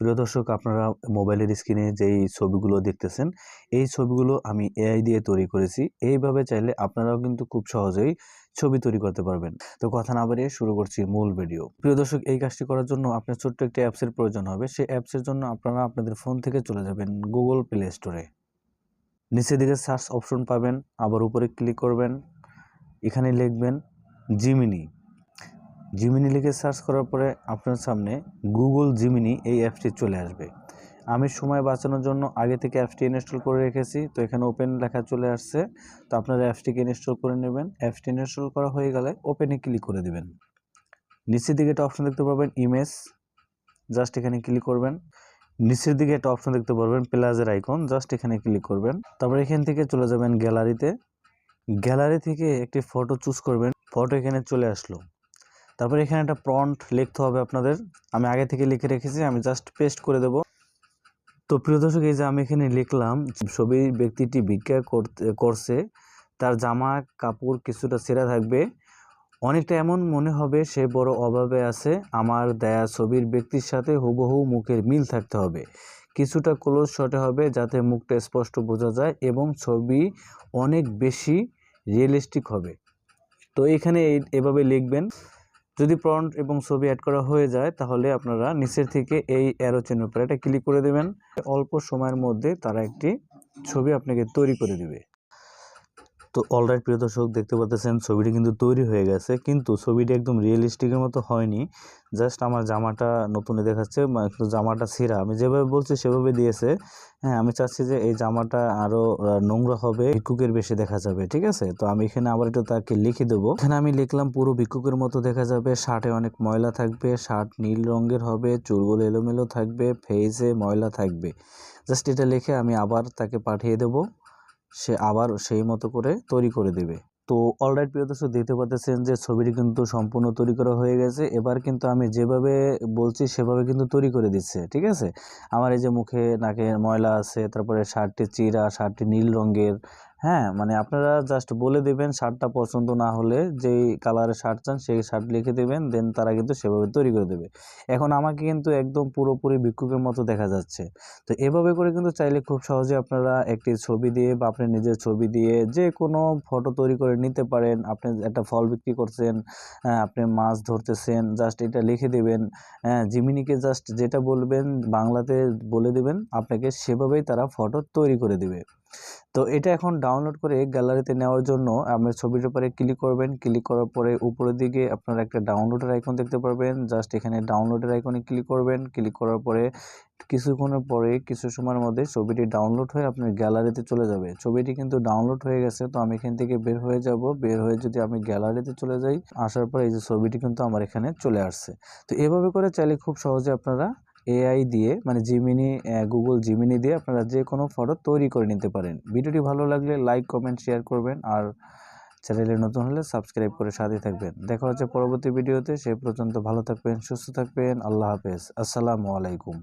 প্রিয় দর্শক, আপনারা মোবাইলের স্ক্রিনে যেই ছবিগুলো দেখতেছেন, এই ছবিগুলো আমি এআই দিয়ে তৈরি করেছি। এইভাবে চাইলে আপনারাও কিন্তু খুব সহজেই ছবি তৈরি করতে পারবেন। তো কথা না বাড়িয়ে শুরু করছি মূল ভিডিও। প্রিয় দর্শক, এই কাজটি করার জন্য আপনার ছোট্ট একটি অ্যাপসের প্রয়োজন হবে। সেই অ্যাপসের জন্য আপনারা আপনাদের ফোন থেকে চলে যাবেন গুগল প্লে স্টোরে নিচের দিকে সার্চ অপশন পাবেন, আবার উপরে ক্লিক করবেন। এখানে লিখবেন জিমিনি জিমিনি লিখে সার্চ করার পরে আপনার সামনে গুগল জিমিনি এই অ্যাপটি চলে আসবে। আমি সময় বাঁচানোর জন্য আগে থেকে অ্যাপসটি ইনস্টল করে রেখেছি, তো এখানে ওপেন লেখা চলে আসছে। তো আপনারা অ্যাপসটিকে ইনস্টল করে নেবেন। অ্যাপসটি ইনস্টল করা হয়ে গেলে ওপেনে ক্লিক করে দেবেন। নিচের দিকে একটা অপশন দেখতে পাবেন ইমেজ জাস্ট এখানে ক্লিক করবেন। নিচের দিকে একটা অপশন দেখতে পারবেন প্লাজের আইকন জাস্ট এখানে ক্লিক করবেন। তারপর এখান থেকে চলে যাবেন গ্যালারিতে গ্যালারি থেকে একটি ফটো চুজ করবেন। ফটো এখানে চলে আসলো। তারপর এখানে একটা প্রন্ট লিখতে হবে আপনাদের। আমি আগে থেকে লিখে রেখেছি, আমি জাস্ট পেস্ট করে দেব। তো প্রিয় দর্শক, এই যে আমি এখানে লিখলাম, ছবি ব্যক্তিটি ভিক্ষা করতে, করছে, তার জামা কাপড় কিছুটা ছেঁড়া থাকবে। অনেকটা এমন মনে হবে, সে বড় অভাবে আছে, আমার দেয়া ছবির ব্যক্তির সাথে হুবহু মুখের মিল থাকতে হবে। কিছুটা ক্লোজ শটে হবে, যাতে মুখটা স্পষ্ট বোঝা যায় এবং ছবি অনেক বেশি রিয়েলিস্টিক হবে। তো এখানে এভাবে লিখবেন। যদি প্রন্ট এবং ছবি অ্যাড করা হয়ে যায়, তাহলে আপনারা নিচের থেকে এই অ্যারো চিহ্ন উপরে এটা ক্লিক করে দেবেন। অল্প সময়ের মধ্যে তারা একটি ছবি আপনাকে তৈরি করে দিবে। তো অলরাইট প্রিয় দর্শক দেখতে পাচ্ছেন ছবিটি কিন্তু তৈরি হয়ে গেছে। কিন্তু ছবিটি একদম রিয়েলিস্টিকের মতো হয়নি। জাস্ট আমার জামাটা নতুনে দেখাচ্ছে কিন্তু জামাটা ছেঁড়া। আমি যেভাবে বলছি সেভাবে দিয়েছে। হ্যাঁ আমি চাচ্ছি যে এই জামাটা আরও নোংরা হবে, ভিক্ষুকের বেশি দেখা যাবে, ঠিক আছে? তো আমি এখানে আবার একটু তাকে লিখে দেবো। এখানে আমি লিখলাম, পুরো ভিক্ষুকের মতো দেখা যাবে। শার্টে অনেক ময়লা থাকবে। শার্ট নীল রঙের হবে। চুলগুলো এলোমেলো থাকবে। ফেসে ময়লা থাকবে। জাস্ট এটা লিখে আমি আবার তাকে পাঠিয়ে দেবো। সে আবার সেই মতো করে তৈরি করে দেবে। তো অলরাইট প্রিয় দর্শক, দেখতে পাচ্ছেন যে ছবিটি কিন্তু সম্পূর্ণ তৈরি করা হয়ে গেছে। এবার কিন্তু আমি যেভাবে বলছি সেভাবে কিন্তু তৈরি করে দিচ্ছে, ঠিক আছে? আমার এই যে মুখে নাকে ময়লা আছে, তারপরে শার্টটি চিরা, শার্টটি নীল রঙের হ্যাঁ মানে আপনারা জাস্ট বলে দেবেন শার্টটা পছন্দ না হলে যেই কালারের শার্ট চান সেই শার্ট লিখে দেবেন দেন তারা কিন্তু সেভাবে তৈরি করে দেবে। এখন আমাকে কিন্তু একদম পুরোপুরি ভিক্ষুকের মতো দেখা যাচ্ছে। তো এভাবে করে কিন্তু চাইলে খুব সহজে আপনারা একটি ছবি দিয়ে বা আপনি নিজের ছবি দিয়ে যে কোনো ফটো তৈরি করে নিতে পারেন। আপনি একটা ফল বিক্রি করছেন আপনি মাছ ধরতেছেন জাস্ট এটা লিখে দেবেন। হ্যাঁ জিমিনিকে জাস্ট যেটা বলবেন, বাংলাতে বলে দেবেন, আপনাকে সেভাবেই তারা ফটো তৈরি করে দেবে। তো এটা এখন ডাউনলোড করে গ্যালারিতে নেওয়ার জন্য আপনার ছবির উপরে ক্লিক করবেন। ক্লিক করার পরে উপরের দিকে আপনারা একটা ডাউনলোডের আইকন দেখতে পারবেন। জাস্ট এখানে ডাউনলোডের আইকনে ক্লিক করবেন। ক্লিক করার পরে কিছুক্ষণের পরে কিছু সময়ের মধ্যে ছবিটি ডাউনলোড হয়ে আপনার গ্যালারিতে চলে যাবে। ছবিটি কিন্তু ডাউনলোড হয়ে গেছে, তো আমি এখান থেকে বের হয়ে যাব। বের হয়ে যদি আমি গ্যালারিতে চলে যাই, আসার পরে এই যে ছবিটি কিন্তু আমার এখানে চলে আসছে। তো এভাবে করে চাইলে খুব সহজে আপনারা এআই দিয়ে মানে জিমিনি গুগল জিমিনি দিয়ে আপনারা যে কোনো ফটো তৈরি করে নিতে পারেন। ভিডিওটি ভালো লাগলে লাইক কমেন্ট শেয়ার করবেন আর চ্যানেলে নতুন হলে সাবস্ক্রাইব করে সাথে থাকবেন। দেখা হচ্ছে পরবর্তী ভিডিওতে। সে পর্যন্ত ভালো থাকবেন, সুস্থ থাকবেন। আল্লাহ হাফেজ। আসসালামু আলাইকুম।